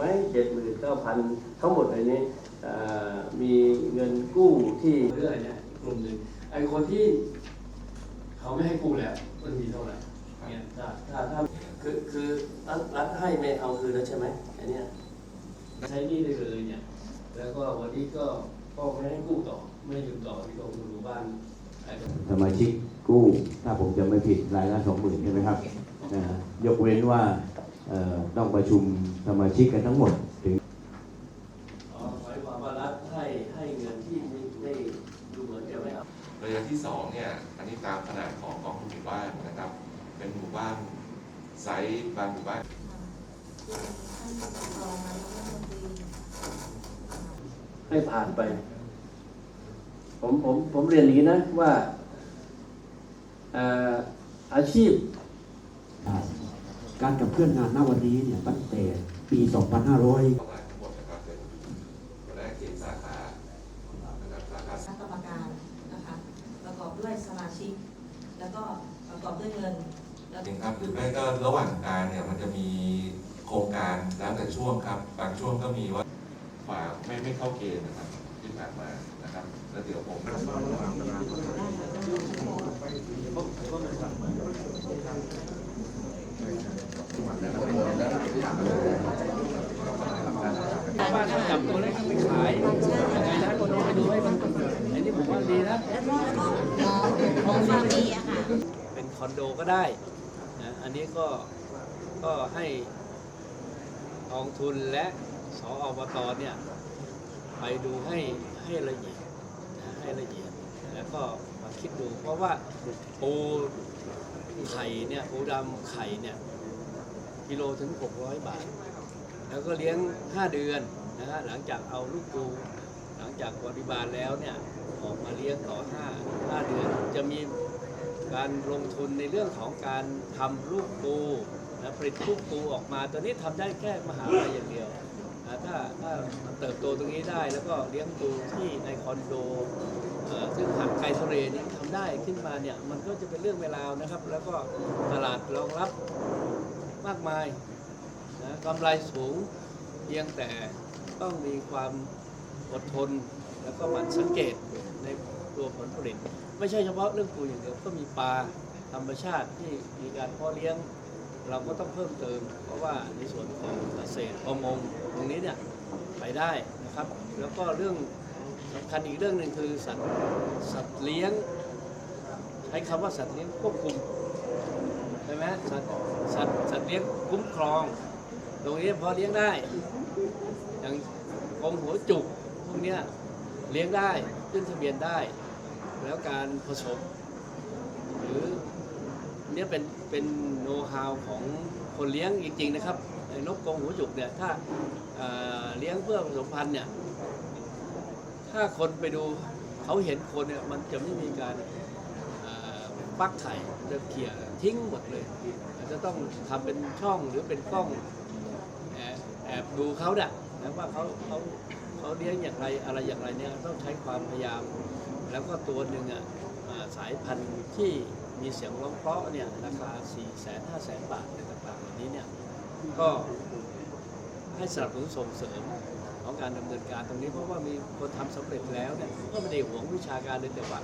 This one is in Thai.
ไหมเจ็ดหมื่นเก้าพันทั้งหมดในนี้เอ่อมีเงินกู้ที่เรื่อยเนี่ยกลุ่มหนึ่งไอ้คนที่เขาไม่ให้กู้แล้วมันมีเท่าไหร่เนี่ยถ้าถ้าถ้าคือคือรัฐรัฐให้ไม่เอาคืนแล้วใช่ไหมอันเนี้ยใช้หนี่ได้เลยเนี่ยแล้วก็วันนี้ก็ก็ไม่ให้กู้ต่อไม่ให้ยืมต่อที่กองทุนหมู่บ้านไอ้สมาชิกกู้ถ้าผมจำไม่ผิดรายละสองหมื่นใช่ไหมครับนะฮะยกเว้นว่าเอ่อ ต้องประชุมสมาชิกกันทั้งหมดถึงอ๋อหมายความว่ารัฐให้ให้เงินที่ไม่ไม่ดูเหมือนจะไม่เอาระยะที่สองเนี่ยอันนี้ตามขนาดของกองทุนหมู่บ้านนะครับ เป็นหมู่บ้านไซส์บางหมู่บ้านให้ผ่านไป ผมผมผมเรียนอย่างนี้นะว่าเอ่ออาชีพอ่า การกับเคลื่อนงานณวันนี้เนี่ยตั้งแต่ปี 2500ประมาณทั้งหมดนะครับเป็นหัวหน้าเขตสาขานะครับสาขาคณะกรรมการนะคะประกอบด้วยสมาชิก แล้วก็ประกอบด้วยเงินแล้วจริงครับหรือไม่ก็ระหว่างการเนี่ยมันจะมีโครงการแล้วแต่ช่วงครับ บางช่วงก็มีว่าฝ่าไม่ไม่เข้าเกณฑ์นะครับที่ผ่านมานะครับแล้วเดี๋ยวผมบ้านเขาจับตัวเล็กไปขายยังไงนะคนโน้นไปดูให้มันอันนี้ผมว่าดีนะแล้วก็ของฟาร์มดีอะค่ะเป็นคอนโดก็ได้นะอันนี้ก็ก็ให้กองทุนและสออบตเนี่ยไปดูให้ให้ละเอียดนะให้ละเอียด แล้วก็มาคิดดูเพราะว่าปูไข่เนี่ยปูดำไข่เนี่ยกิโลถึง 600 บาท แล้วก็เลี้ยง 5 เดือน นะฮะหลังจากเอาลูกปูหลังจากบริบาลแล้วเนี่ยออกมาเลี้ยงต่อ5 5เดือนจะมีการลงทุนในเรื่องของการทำลูกปูนะผลิตลูกปูออกมาตัวนี้ทำได้แค่มหาลัยอย่างเดียวนะถ้าถ้าเติบโตตรงนี้ได้แล้วก็เลี้ยงปูที่ในคอนโดซึ่งหางไกลทะเลนี่ทำได้ขึ้นมาเนี่ยมันก็จะเป็นเรื่องเวลานะครับ แล้วก็ตลาดรองรับมากมายนะกำไรสูงเพียงแต่ ต้องมีความอดทน แล้วก็หมันสังเกตในตัวผลผลิต ไม่ใช่เฉพาะเรื่องปูอย่างเดียวก็มีปลาธรรมชาติที่มีการเพาะเลี้ยง เราก็ต้องเพิ่มเติม เพราะว่าในส่วนของเกษตรประมงตรงนี้เนี่ยไปได้นะครับ แล้วก็เรื่องสำคัญอีกเรื่องหนึ่งคือสัตว์สัตว์เลี้ยง ใช้คำว่าสัตว์เลี้ยงควบคุมใช่ไหมสัตว์สัตว์สัตว์เลี้ยงคุ้มครอง ตรงนี้พอเลี้ยงได้ อย่างกรมหัวจุกพวกเนี้ยเลี้ยงได้ขึ้นทะเบียนได้ แล้วการผสม หรือเนี่ยเป็นเป็นโน้ตฮาวของคนเลี้ยงจริง ๆ นะครับนกกรงหัวจุกเนี่ยถ้าเอ่อเลี้ยงเพื่อผสมพันธุ์เนี่ยถ้าคนไปดูเขาเห็นคนเนี่ยมันจะไม่มีการปักไข่จะเขี่ยทิ้งหมดเลย จะต้องทำเป็นช่องหรือเป็นกล้อง ดูเขาเนี่ยนะว่าเขาเขาเขาเลี้ยงอย่างไรอะไรอย่างไรเนี่ยต้องใช้ความพยายาม แล้วก็ตัวหนึ่งอะสายพันธุ์ที่มีเสียงร้องเพราะเนี่ยราคา4 0 0 0 0 0 5 0 0 0 0บาทอะไรต่างๆเหล่านี้เนี่ยก็ให้สนับสนุนส่งเสริมของการดำเนินการตรงนี้เพราะว่ามีคนทำสำเร็จแล้วเนี่ยก็ไม่ได้หวงวิชาการเลยแต่ว่า